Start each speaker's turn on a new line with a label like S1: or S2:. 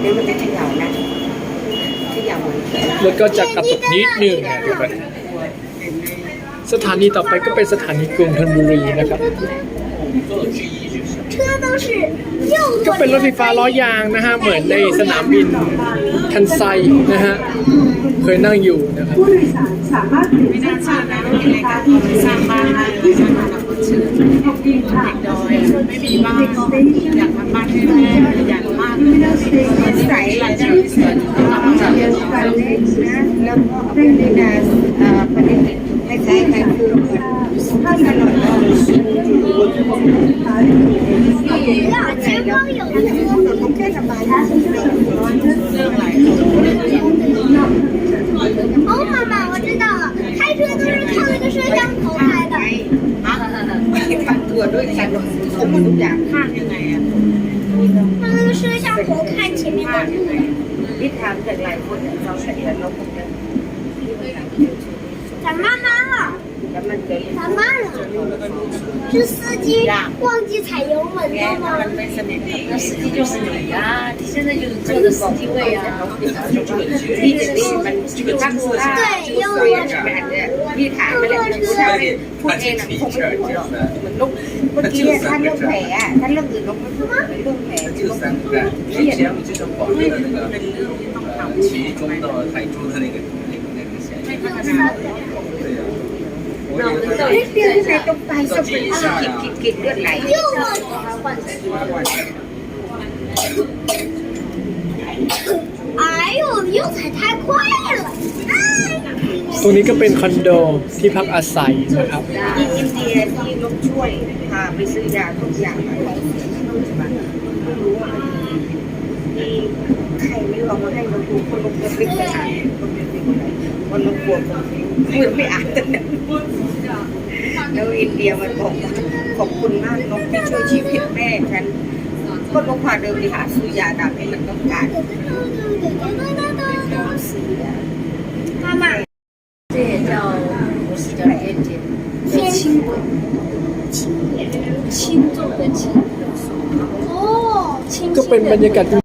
S1: เดี๋ยวมันจะเขย่านะเขย่าเหมือนกัน
S2: แล้ก็จะกระตุกนิดนึงนะทุกคนสถานีต่อไปก็เป็นสถานีกรุงธนบุรีนะครับ ก็เป็นรถไฟฟ้าล้อยางนะฮะ เหมือนในสนามบินทันไซนะฮะ เคยนั่งอยู่นะครับ
S3: ผู้โดยสารสามารถไม่ารสร้างบ้านได้ที่สถานีรถชื่อเด็กดอยไม่มีบ้านอยากทำบ้านให้แม่อยาก
S4: 好，妈妈，我知道了，开车都是靠那个摄像头拍的。那个摄像头看前面的路。咱呢？了，
S1: แล้วมันจะ
S4: 咱慢了。是司机忘记踩油门
S1: แก
S4: 了
S1: มั
S4: 吗
S1: น？ไม่สนิท
S5: 那司机就是你呀、你现在就是坐的司机位啊。
S1: พี่จะนี่มันถ้าถ้าแบบเนี่ยพี่ถามไปแล้วพูดถ้าไม่พูดเองนะคงไม่พูดหรอกมันลุกเมื่อกี้ท่านเรื่องแผลอ่ะท่านเรื่องอื่นลุกไม่พูดเรื่องแผล
S6: 这三个站，以前我们就是广州的那个呃其中到台州的那个那个那个线，对呀。 我以为
S1: เฮ้ยเปลี่ยนแต่ตรงไปสปินกิดกิดกิดเลือดไหล
S4: 右舵。哎呦，又踩太快了！哎，
S2: ตรงนี้ก็เป็นคอนโดที่พักอาศัยนะครับ
S1: ที่อินเดียที่ลงช่วยพาไปซื้อยาทุกอย่างมาของเสียที่นู่นใช่ไหมไม่รู้ว่ามีใครไม่ลองมาให้เราดูคนลงเล็กไปอ่านคนเล็กไปไหนคนลง กลัวคนพูดไม่อ่านแต่นั้นแล้วอินเดียมันบอกว่าขอบคุณมากนกที่ช่วยชีวิตแม่ฉันก็นกพาเดินไปหาซื้อยาดำให้มันต้องการซื้อยา
S4: 妈妈，
S5: 这也叫不是叫天阶，叫轻轨，轻轻重的轻。
S4: 哦，
S5: 轻
S2: ก็เป็นบรรยากาศ